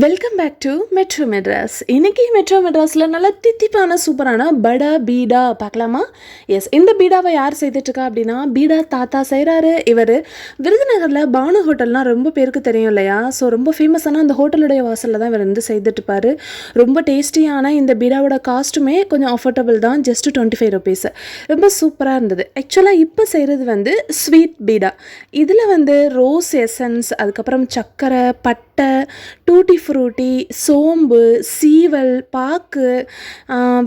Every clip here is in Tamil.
Welcome back to metro Madras இன்றைக்கி மெட்ரோ மெட்ராஸில் நல்ல தித்திப்பான சூப்பரான படா பீடா பார்க்கலாமா? எஸ் இந்த பீடாவை யார் செய்துட்ருக்கா அப்படின்னா பீடா தாத்தா செய்கிறாரு இவர் விருதுநகரில் பானு ஹோட்டல்னால் ரொம்ப பேருக்கு தெரியும் இல்லையா? ஸோ ரொம்ப ஃபேமஸான அந்த ஹோட்டலுடைய வாசலில் தான் இவர் வந்து செய்துட்டுப்பார் ரொம்ப டேஸ்டியான இந்த பீடாவோட காஸ்ட்டுமே கொஞ்சம் அஃபோர்டபுள் தான் ஜஸ்ட் டுவெண்ட்டி ஃபைவ் ருபீஸ் ரொம்ப சூப்பராக இருந்தது. ஆக்சுவலாக இப்போ செய்கிறது வந்து ஸ்வீட் பீடா. இதில் வந்து ரோஸ் எசன்ஸ் அதுக்கப்புறம் சர்க்கரை பட்டை டூட்டி ஃப்ரூட்டி சோம்பு சீவல் பாக்கு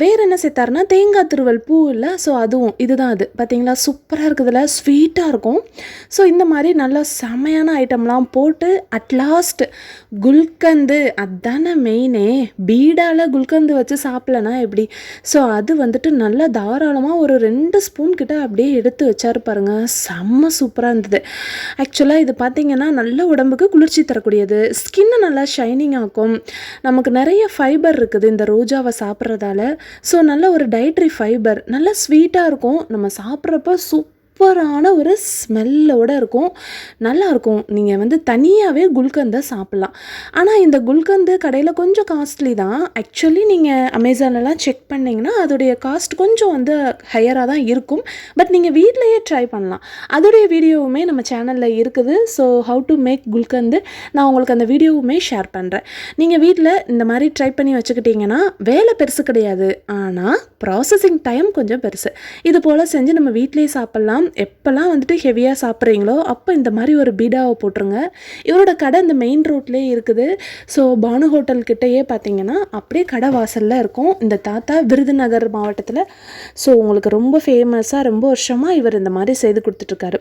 வேறு என்ன சேர்த்தாருன்னா தேங்காய் திருவல் பூ இல்லை? ஸோ அதுவும் இதுதான் அது. பார்த்தீங்களா? சூப்பராக இருக்குதுல ஸ்வீட்டாக இருக்கும். ஸோ இந்த மாதிரி நல்லா செமையான ஐட்டம்லாம் போட்டு அட்லாஸ்ட் குல்கந்து. அதுதானே மெயினே பீடாவில் குல்கந்து வச்சு சாப்பிடலனா எப்படி? ஸோ அது வந்துட்டு நல்லா தாராளமாக ஒரு ரெண்டு ஸ்பூன் கிட்ட அப்படியே எடுத்து வச்சாரு பாருங்க. செம்ம சூப்பராக இருந்தது. ஆக்சுவலாக இது பார்த்தீங்கன்னா நல்ல உடம்புக்கு குளிர்ச்சி தரக்கூடியது. ஸ்கின்னு நல்லா ஷைன் ஷைனிங் ஆக்கும். நமக்கு நிறைய ஃபைபர் இருக்குது இந்த ரோஜாவை சாப்பிட்றதால. ஸோ நல்ல ஒரு டயட்ரி ஃபைபர் நல்ல ஸ்வீட்டாக இருக்கும். நம்ம சாப்பிட்றப்ப சூப் சூப்பரான ஒரு ஸ்மெல்லோட இருக்கும். நல்லாயிருக்கும். நீங்கள் வந்து தனியாகவே குல்கந்தை சாப்பிட்லாம். ஆனால் இந்த குல்கந்து கடையில் கொஞ்சம் காஸ்ட்லி தான். ஆக்சுவலி நீங்கள் அமேசான்லாம் செக் பண்ணிங்கன்னா அதோடைய காஸ்ட் கொஞ்சம் வந்து ஹையராக தான் இருக்கும். பட் நீங்கள் வீட்லேயே ட்ரை பண்ணலாம். அதோடைய வீடியோவுமே நம்ம சேனலில் இருக்குது. So how to make gulkand நான் உங்களுக்கு அந்த வீடியோவுமே ஷேர் பண்ணுறேன் நீங்கள் வீட்டில் இந்த மாதிரி ட்ரை பண்ணி வச்சுக்கிட்டிங்கன்னா வேலை பெருசு கிடையாது. ஆனால் ப்ராசஸிங் டைம் கொஞ்சம் பெருசு. இது போல் செஞ்சு நம்ம வீட்டிலேயே சாப்பிட்லாம். எப்போல்லாம் வந்துட்டு ஹெவியாக சாப்பிட்றீங்களோ அப்போ இந்த மாதிரி ஒரு பீடாவை போட்டுருங்க. இவரோட கடை இந்த மெயின் ரோட்லேயே இருக்குது. ஸோ பானு ஹோட்டல் கிட்டேயே பார்த்தீங்கன்னா அப்படியே கடை வாசலில் இருக்கும். இந்த தாத்தா விருதுநகர் மாவட்டத்தில். ஸோ உங்களுக்கு ரொம்ப ஃபேமஸாக ரொம்ப வருஷமாக இவர் இந்த மாதிரி செய்து கொடுத்துட்ருக்காரு.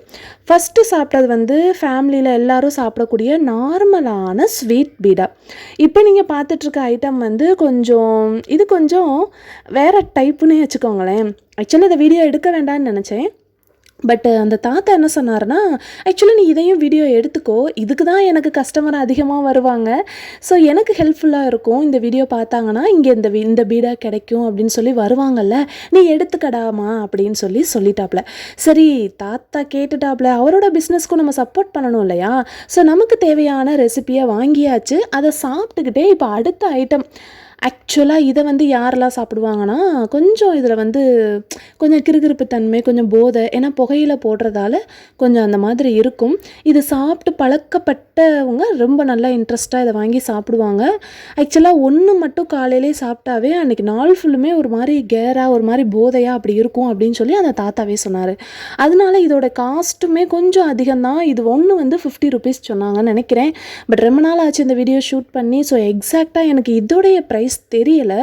ஃபஸ்ட்டு சாப்பிட்டது வந்து ஃபேமிலியில் எல்லோரும் சாப்பிடக்கூடிய நார்மலான ஸ்வீட் பீடா. இப்போ நீங்கள் பார்த்துட்ருக்க ஐட்டம் வந்து கொஞ்சம் இது கொஞ்சம் வேறு டைப்புன்னே வச்சுக்கோங்களேன். ஆக்சுவலாக இந்த வீடியோ எடுக்க வேண்டாம்னு நினச்சேன். பட் uh, அந்த தாத்தா என்ன சொன்னார்னா ஆக்சுவலி நீ இதையும் வீடியோ எடுத்துக்கோ. இதுக்கு தான் எனக்கு கஸ்டமர் அதிகமாக வருவாங்க. ஸோ எனக்கு ஹெல்ப்ஃபுல்லாக இருக்கும். இந்த வீடியோ பார்த்தாங்கன்னா இங்கே இந்த வி- இந்த பீடாக கிடைக்கும் அப்படின்னு சொல்லி வருவாங்கல்ல. நீ எடுத்துக்கடாமா? அப்படின்னு சொல்லி சொல்லிட்டாப்ல. சரி தாத்தா கேட்டுட்டாப்ல. அவரோட பிஸ்னஸ்க்கும் நம்ம சப்போர்ட் பண்ணணும் இல்லையா? ஸோ நமக்கு தேவையான ரெசிபியை வாங்கியாச்சு. அதை சாப்பிட்டுக்கிட்டே இப்போ அடுத்த ஐட்டம் ஆக்சுவலாக இதை வந்து யாரெல்லாம் சாப்பிடுவாங்கன்னா கொஞ்சம் இதில் வந்து கொஞ்சம் கிறுகிறுப்பு தன்மை கொஞ்சம் போதை ஏன்னா புகையில் போடுறதால கொஞ்சம் அந்த மாதிரி இருக்கும். இது சாப்பிட்டு பழக்கப்பட்டவங்க ரொம்ப நல்லா இன்ட்ரெஸ்ட்டாக இதை வாங்கி சாப்பிடுவாங்க. ஆக்சுவலாக ஒன்று மட்டும் காலையிலே சாப்பிட்டாவே அன்றைக்கி நாள் ஃபுல்லுமே ஒரு மாதிரி கேராக ஒரு மாதிரி போதையாக அப்படி இருக்கும் அப்படின்னு சொல்லி அந்த தாத்தாவே சொன்னார். அதனால இதோட காஸ்ட்டுமே கொஞ்சம் அதிகம்தான். இது ஒன்று வந்து ஃபிஃப்டி ருபீஸ் சொன்னாங்கன்னு நினைக்கிறேன். பட் ரொம்ப நாள் ஆச்சு இந்த வீடியோ ஷூட் பண்ணி ஸோ எக்ஸாக்டாக எனக்கு இதோடைய ப்ரைஸ் தெரியலை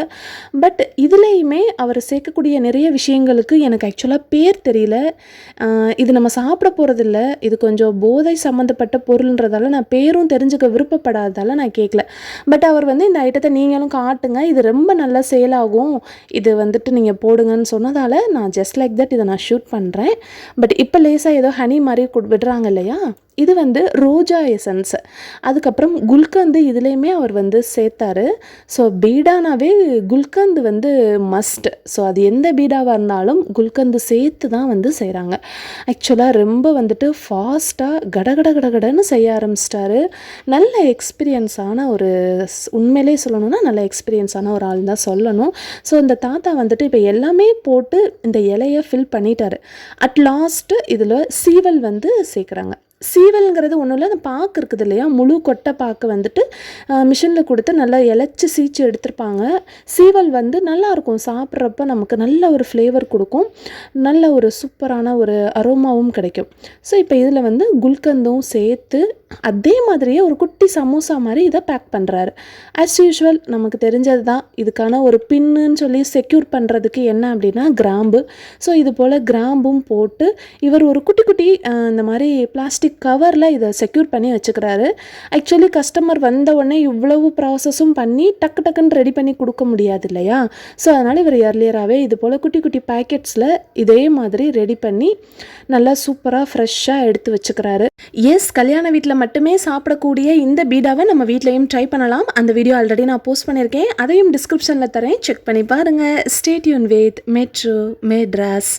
பட் இதுலேயுமே அவர் சேர்க்கக்கூடிய நிறைய விஷயங்களுக்கு எனக்கு ஆக்சுவலாக பேர் தெரியல. இது நம்ம சாப்பிட போகிறதில்ல இது கொஞ்சம் போதை சம்மந்தப்பட்ட பொருள்ன்றதால நான் பேரும் தெரிஞ்சுக்க விருப்பப்படாததால நான் கேட்கல பட் அவர் வந்து இந்த ஐட்டத்தை நீங்களும் காட்டுங்க. இது ரொம்ப நல்லா சேல் ஆகும். இது வந்துட்டு நீங்கள் போடுங்கன்னு சொன்னதால் நான் ஜஸ்ட் லைக் தட் இதை நான் ஷூட் பண்ணுறேன் பட் இப்போ லேசாக ஏதோ ஹனி மாதிரி விடுறாங்க இல்லையா? இது வந்து ரோஜா எசன்ஸ். அதுக்கப்புறம் குல்கந்து இதுலேயுமே அவர் வந்து சேர்த்தாரு. ஸோ பீடானாவே குல்கந்து வந்து மஸ்ட் ஸோ அது எந்த பீடாவாக இருந்தாலும் குல்கந்து சேர்த்து தான் வந்து செய்கிறாங்க ஆக்சுவலாக ரொம்ப வந்துட்டு ஃபாஸ்ட்டாக கடகட கடகடன்னு செய்ய ஆரம்பிச்சிட்டாரு. நல்ல எக்ஸ்பீரியன்ஸான ஒரு உண்மையிலே சொல்லணும்னா நல்ல எக்ஸ்பீரியன்ஸான ஒரு ஆள் தான் சொல்லணும். ஸோ இந்த தாத்தா வந்துட்டு இப்போ எல்லாமே போட்டு இந்த இலையை ஃபில் பண்ணிட்டாரு. அட் லாஸ்ட்டு இதில் சீவல் வந்து சேர்க்குறாங்க. சீவல்ங்கிறது ஒன்றும் இல்லை அந்த பாக்கு இருக்குது இல்லையா? முழு கொட்டை பாக்கு வந்துட்டு மிஷினில் கொடுத்து நல்லா இலைச்சி சீச்சு எடுத்திருப்பாங்க. சீவல் வந்து நல்லாயிருக்கும். சாப்பிட்றப்ப நமக்கு நல்ல ஒரு ஃப்ளேவர் கொடுக்கும். நல்ல ஒரு சூப்பரான ஒரு அரோமாவும் கிடைக்கும். ஸோ இப்போ இதில் வந்து குல்கந்தும் சேர்த்து அதே மாதிரியே ஒரு குட்டி சமோசா மாதிரி இதை பேக் பண்ணுறாரு ஆஸ் யூஷுவல் நமக்கு தெரிஞ்சது தான் இதுக்கான ஒரு பின்னுன்னு சொல்லி செக்யூர் பண்ணுறதுக்கு என்ன அப்படின்னா கிராம்பு. ஸோ இது போல் கிராம்பும் போட்டு இவர் ஒரு குட்டி குட்டி இந்த மாதிரி பிளாஸ்டிக் கவரில் இதை செக்யூர் பண்ணி வச்சுக்கிறாரு. ஆக்சுவலி கஸ்டமர் வந்த உடனே இவ்வளவு ப்ராசஸும் பண்ணி டக்கு டக்குன்னு ரெடி பண்ணி கொடுக்க முடியாது இல்லையா? ஸோ அதனால் இவர் இயர்லியராகவே இது போல் குட்டி குட்டி பேக்கெட்ஸில் இதே மாதிரி ரெடி பண்ணி நல்லா சூப்பராக ஃப்ரெஷ்ஷாக எடுத்து வச்சுக்கிறாரு. எஸ் கல்யாண வீட்டில் மட்டுமே சாப்பிடக்கூடிய இந்த பீடாவை நம்ம வீட்லேயும் ட்ரை பண்ணலாம். அந்த வீடியோ ஆல்ரெடி நான் போஸ்ட் பண்ணியிருக்கேன் அதையும் டிஸ்கிரிப்ஷனில் தரேன். செக் பண்ணி பாருங்கள் ஸ்டேட்யூன் வித் மெட்ரோ மெட்ராஸ்